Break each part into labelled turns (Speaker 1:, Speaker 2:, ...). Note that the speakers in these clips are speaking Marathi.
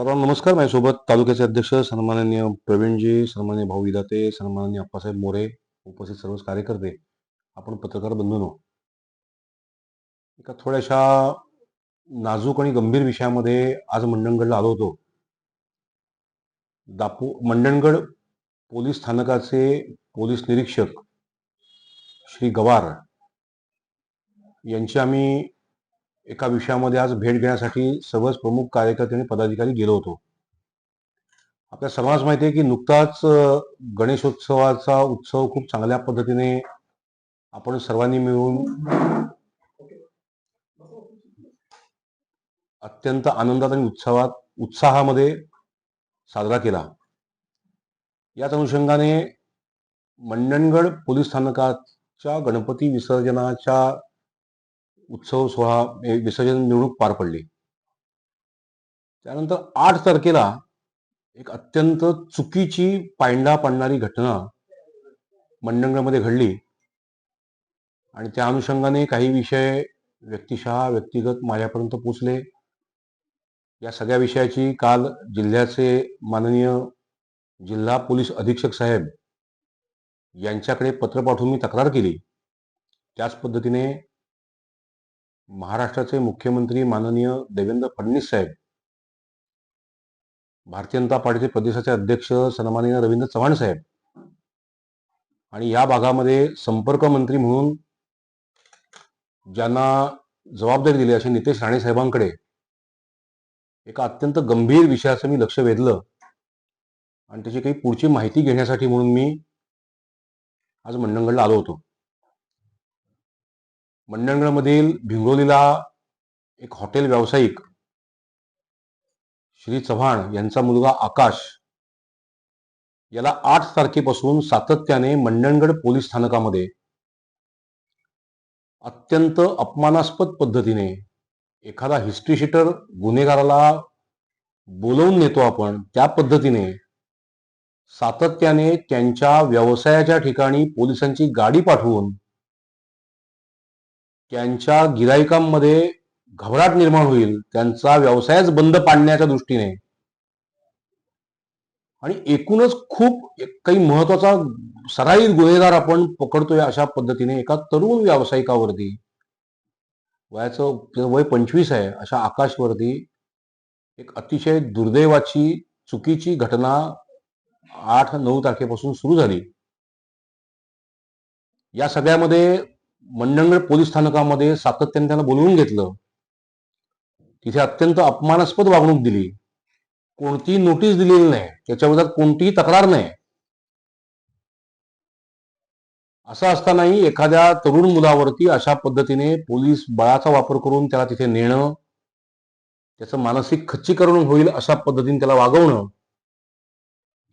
Speaker 1: सर्वांना नमस्कार. माझ्यासोबत तालुक्याचे अध्यक्ष सन्माननीय प्रवीणजी सन्माननीय भाऊ विदाते सन्माननीय अप्पासाहेब मोरे उपस्थित सर्व कार्यकर्ते. आपण पत्रकार बंधून एका थोड्याशा नाजूक आणि गंभीर विषयामध्ये आज मंडणगडला आलो होतो. दापू मंडणगड पोलीस स्थानकाचे पोलीस निरीक्षक श्री गवार यांची आम्ही एका विषयामध्ये आज भेट घेण्यासाठी सर्वच प्रमुख कार्यकर्ते आणि पदाधिकारी गेलो होतो. आपल्या सर्वांनाच माहिती आहे की नुकताच गणेशोत्सवाचा उत्सव खूप चांगल्या पद्धतीने आपण सर्वांनी मिळून अत्यंत आनंदात आणि उत्सवात उत्साहामध्ये साजरा केला. याच अनुषंगाने मंडणगड पोलीस स्थानकाच्या गणपती विसर्जनाच्या उत्सव सोहळा विसर्जन निवडणूक पार पडली. त्यानंतर आठ तारखेला एक अत्यंत चुकीची पायंडा पाडणारी घटना मंडंगळमध्ये घडली. आणि त्या अनुषंगाने काही विषय व्यक्तिशः व्यक्तिगत माझ्यापर्यंत पोचले या सगळ्या विषयाची काल जिल्ह्याचे माननीय जिल्हा पोलीस अधीक्षक साहेब यांच्याकडे पत्र पाठवून मी तक्रार केली. त्याच पद्धतीने महाराष्ट्राचे मुख्यमंत्री माननीय देवेंद्र फडणवीस साहेब भारतीय जनता पार्टीचे प्रदेशाचे अध्यक्ष सन्माननीय रवींद्र चव्हाण साहेब आणि या भागामध्ये संपर्क मंत्री म्हणून ज्यांना जबाबदारी दिली असे नितेश राणे साहेबांकडे एका अत्यंत गंभीर विषयाचं मी लक्ष वेधलं आणि त्याची काही पुढची माहिती घेण्यासाठी म्हणून मी आज मंडणगडला आलो होतो. मंडणगडमधील भिंगोलीला एक हॉटेल व्यावसायिक श्री चव्हाण यांचा मुलगा आकाश याला आठ तारखेपासून सातत्याने मंडणगड पोलीस स्थानकामध्ये अत्यंत अपमानास्पद पद्धतीने एखादा हिस्ट्रीशीटर गुन्हेगाराला बोलवून नेतो आपण त्या पद्धतीने सातत्याने त्यांच्या व्यवसायाच्या ठिकाणी पोलिसांची गाडी पाठवून त्यांच्या गिरायकांमध्ये घबराट निर्माण होईल. त्यांचा व्यवसायच बंद पाडण्याच्या दृष्टीने. आणि एकूणच खूप काही महत्त्वाचा सराईत गुन्हेगार आपण पकडतोय अशा पद्धतीने एका तरुण व्यावसायिकावरती. वयाचं वय पंचवीस आहे अशा आकाशवरती एक अतिशय दुर्दैवाची चुकीची घटना आठ नऊ तारखेपासून सुरू झाली. या सगळ्यामध्ये मंडणगड पोलीस स्थानकामध्ये सातत्याने त्यांना बोलवून घेतलं. तिथे अत्यंत अपमानास्पद वागणूक दिली. कोणतीही नोटीस दिलेली नाही. त्याच्या विरोधात कोणतीही तक्रार नाही. असं असतानाही एखाद्या तरुण मुलावरती अशा पद्धतीने पोलीस बळाचा वापर करून त्याला तिथे नेणं त्याचं मानसिक खच्चीकरण होईल अशा पद्धतीने त्याला वागवणं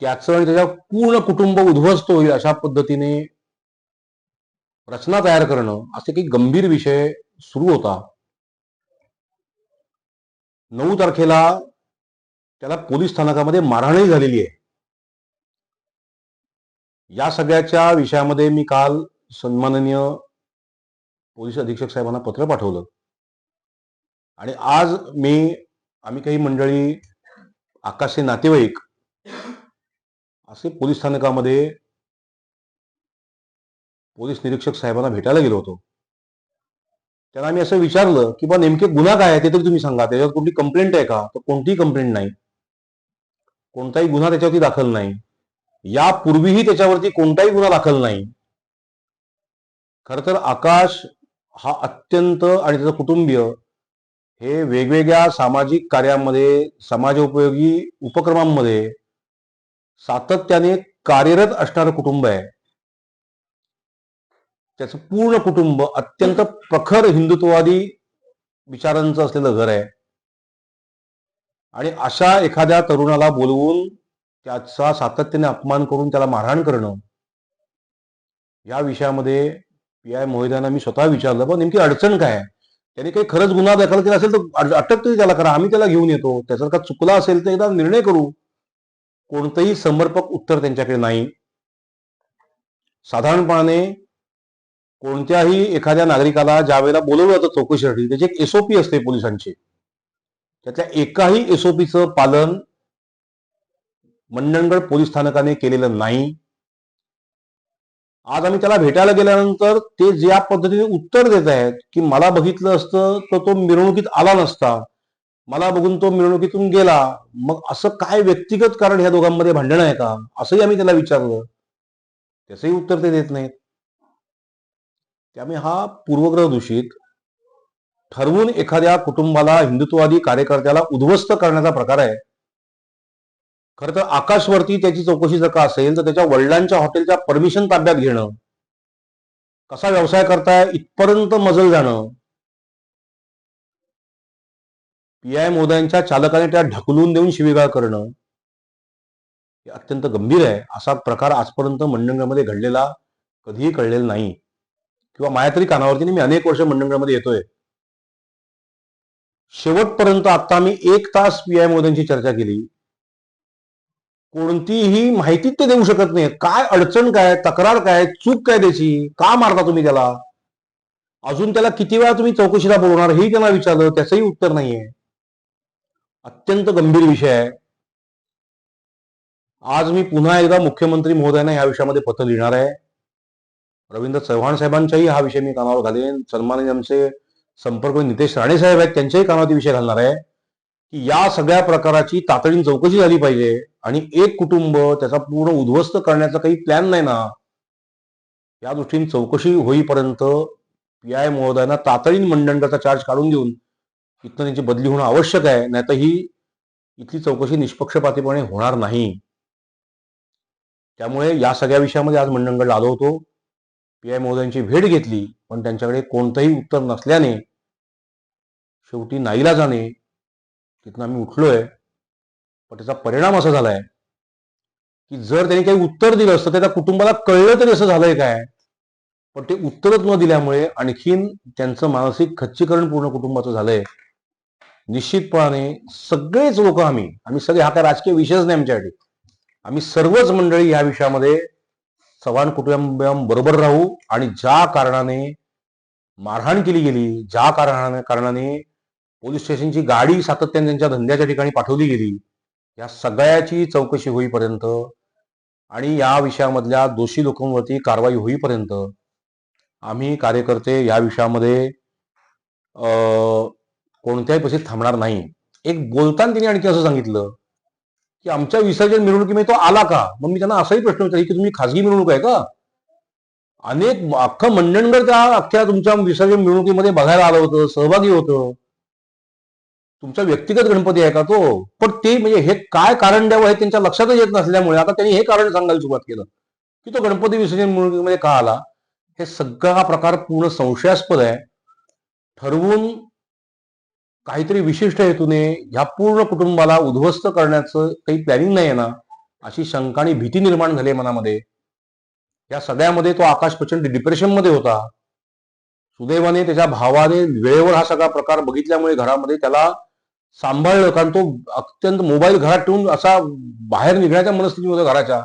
Speaker 1: त्याचं आणि त्याच्या पूर्ण कुटुंब उद्ध्वस्त होईल अशा पद्धतीने रचना तयार करणं असे काही गंभीर विषय सुरू होता. नऊ तारखेला त्याला पोलीस स्थानकामध्ये मारहाणही झालेली आहे. या सगळ्याच्या विषयामध्ये मी काल सन्माननीय पोलीस अधीक्षक साहेबांना पत्र पाठवलं. आणि आज मी आम्ही काही मंडळी आकाशचे नातेवाईक असे पोलीस स्थानकामध्ये पोलीस निरीक्षक साहेबांना भेटायला गेलो होतो. त्यांना मी असं विचारलं की बा नेमके गुन्हा काय आहे ते तरी तुम्ही सांगा. त्याच्यावर कुठली कंप्लेंट आहे का? तर कोणतीही कंप्लेंट नाही. कोणताही गुन्हा त्याच्यावरती दाखल नाही. यापूर्वीही त्याच्यावरती कोणताही गुन्हा दाखल नाही. खर तर आकाश हा अत्यंत आणि त्याचं कुटुंबीय हे वेगवेगळ्या सामाजिक कार्यामध्ये समाजोपयोगी उपक्रमांमध्ये सातत्याने कार्यरत असणारं कुटुंब आहे. त्याचं पूर्ण कुटुंब अत्यंत प्रखर हिंदुत्ववादी विचारांचं असलेलं घर आहे. आणि अशा एखाद्या तरुणाला बोलवून त्याचा सातत्याने अपमान करून त्याला मारहाण करणं या विषयामध्ये पी आय मोहिदांना मी स्वतः विचारलं पण नेमकी अडचण काय आहे? त्याने काही खरंच गुन्हा दाखल केला असेल तर अटक तरी त्याला करा आम्ही त्याला घेऊन येतो. त्याचा का चुकला असेल तर एकदा निर्णय करू. कोणतंही समर्पक उत्तर त्यांच्याकडे नाही. साधारणपणाने कोणत्याही एखाद्या नागरिकाला ज्या वेळेला बोलवलं जातं चौकशीसाठी त्याची एक एसओपी असते पोलिसांची. त्यातल्या एकाही एसओपीचं पालन मंडणगड पोलीस स्थानकाने केलेलं नाही. आज आम्ही त्याला भेटायला गेल्यानंतर ते ज्या पद्धतीने उत्तर देत आहेत की मला बघितलं असतं तर तो मिरवणुकीत आला नसता. मला बघून तो मिरवणुकीतून गेला. मग असं काय व्यक्तिगत कारण ह्या दोघांमध्ये भांडण आहे का? असंही आम्ही त्याला विचारलं. त्याचंही उत्तर ते देत नाहीत. त्यामुळे हा पूर्वग्रह दूषित ठरवून एखाद्या कुटुंबाला हिंदुत्ववादी कार्यकर्त्याला उद्ध्वस्त करण्याचा प्रकार आहे. खरं तर आकाशवरती त्याची चौकशी जर का असेल तर त्याच्या वडिलांच्या हॉटेलच्या परमिशन ताब्यात घेणं कसा व्यवसाय करताय इथपर्यंत मजल जाणं पी आय मोदयांच्या चालकाने त्या ढकलून देऊन शिवीगाळ करणं हे अत्यंत गंभीर आहे. असा प्रकार आजपर्यंत मंडळामध्ये घडलेला कधीही कळलेला नाही. किंवा माझ्या तरी कानावरती मी अनेक वर्ष मंडळामध्ये येतोय. शेवटपर्यंत आता मी एक तास पी आय मोदींची चर्चा केली. कोणतीही माहिती ते देऊ शकत नाही. काय अडचण काय तक्रार काय चूक काय त्याची का मारता तुम्ही त्याला? अजून त्याला किती वेळा तुम्ही चौकशीला बोलवणार हेही त्यांना विचारलं त्याचंही उत्तर नाहीये. अत्यंत गंभीर विषय आहे. आज मी पुन्हा एकदा मुख्यमंत्री महोदयांना या विषयामध्ये पत्र लिहिणार आहे. रवींद्र चव्हाण साहेबांचाही हा विषय मी कानावर घालेन. सन्माननीय आमचे संपर्क नितेश राणे साहेब आहेत त्यांच्याही कानावरती विषय घालणार आहे. की या सगळ्या प्रकाराची तातडीने चौकशी झाली पाहिजे आणि एक कुटुंब त्याचा पूर्ण उद्ध्वस्त करण्याचा काही प्लॅन नाही ना या दृष्टीने चौकशी होईपर्यंत पी आय महोदयांना तातडीने मंडणगडचा चार्ज काढून देऊन इथनं त्यांची बदली होणं आवश्यक आहे. नाहीतर ही इथली चौकशी निष्पक्षपातीपणे होणार नाही. त्यामुळे या सगळ्या विषयामध्ये आज मंडणगडला आलो होतो पी आय मोदींची भेट घेतली पण त्यांच्याकडे कोणतंही उत्तर नसल्याने शेवटी नाईलाजाने तिथनं आम्ही उठलोय. पण त्याचा परिणाम असा झालाय की जर त्यांनी काही उत्तर दिलं असतं तर त्या कुटुंबाला कळलं तरी असं झालंय काय? पण ते उत्तरच न दिल्यामुळे आणखीन त्यांचं मानसिक खच्चीकरण पूर्ण कुटुंबाचं झालंय. निश्चितपणाने सगळेच लोक आम्ही आम्ही सगळे हा काय राजकीय विषयच नाही आमच्यासाठी. आम्ही सर्वच मंडळी या विषयामध्ये चव्हाण कुटुंबियांबरोबर राहू आणि ज्या कारणाने मारहाण केली गेली ज्या कारणाने कारणाने पोलीस स्टेशनची गाडी सातत्याने त्यांच्या धंद्याच्या ठिकाणी पाठवली गेली या सगळ्याची चौकशी होईपर्यंत आणि या विषयामधल्या दोषी लोकांवरती कारवाई होईपर्यंत आम्ही कार्यकर्ते या विषयामध्ये कोणत्याही परिस्थितीत थांबणार नाही. एक बोलताना तिने आणखी असं सांगितलं की आमच्या विसर्जन मिरवणुकीमध्ये तो आला का? मग मी त्यांना असाही प्रश्न विचारला की तुम्ही खासगी मिरवणूक आहे का? अनेक अख्खं मंडणगड त्या अख्ख्या तुमच्या विसर्जन मिरवणुकीमध्ये बघायला आलं होतं सहभागी होतं. तुमचा व्यक्तिगत गणपती आहे का तो? पण ते म्हणजे हे काय कारण द्यावं हे त्यांच्या लक्षातच येत नसल्यामुळे आता त्यांनी हे कारण सांगायला सुरुवात केलं की तो गणपती विसर्जन मिरवणुकीमध्ये का आला? हे सगळा प्रकार पूर्ण संशयास्पद आहे. ठरवून काहीतरी विशिष्ट हेतूने ह्या पूर्ण कुटुंबाला उद्ध्वस्त करण्याचं काही प्लॅनिंग नाही ना अशी शंका आणि भीती निर्माण झाली मनामध्ये. या सगळ्यामध्ये तो आकाश प्रचंड डिप्रेशनमध्ये होता. सुदैवाने त्याच्या भावाने वेळेवर हा सगळा प्रकार बघितल्यामुळे घरामध्ये त्याला सांभाळलं कारण तो अत्यंत मोबाईल घरात ठेवून असा बाहेर निघण्याच्या मनस्थितीमध्ये घराच्या.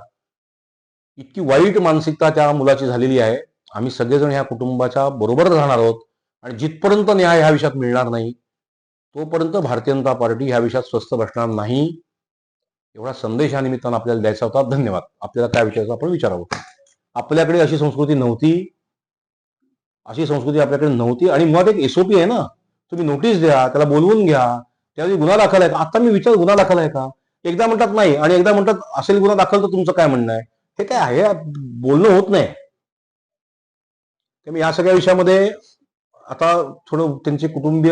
Speaker 1: इतकी वाईट मानसिकता त्या मुलाची झालेली आहे. आम्ही सगळेजण ह्या कुटुंबाच्या बरोबर राहणार आहोत. आणि जिथपर्यंत न्याय ह्या विषयात मिळणार नाही तोपर्यंत भारतीय जनता पार्टी ह्या विषयात स्वस्थ बसणार नाही. एवढा संदेश या निमित्तानं आपल्याला द्यायचा होता. धन्यवाद. आपल्याला काय विचारायचं आपण विचारावं आपल्याकडे अशी संस्कृती नव्हती. अशी संस्कृती आपल्याकडे नव्हती. आणि मुळात एक एसओपी आहे ना. तुम्ही नोटीस द्या त्याला बोलवून घ्या. त्यावेळी गुन्हा दाखल आहे का? आता मी विचार गुन्हा दाखल आहे का? एकदा म्हणतात नाही आणि एकदा म्हणतात असेल गुन्हा दाखल तर तुमचं काय म्हणणं आहे? हे काय आहे? बोलणं होत नाही. त्यामुळे या सगळ्या विषयामध्ये आता थोडं त्यांचे कुटुंबीय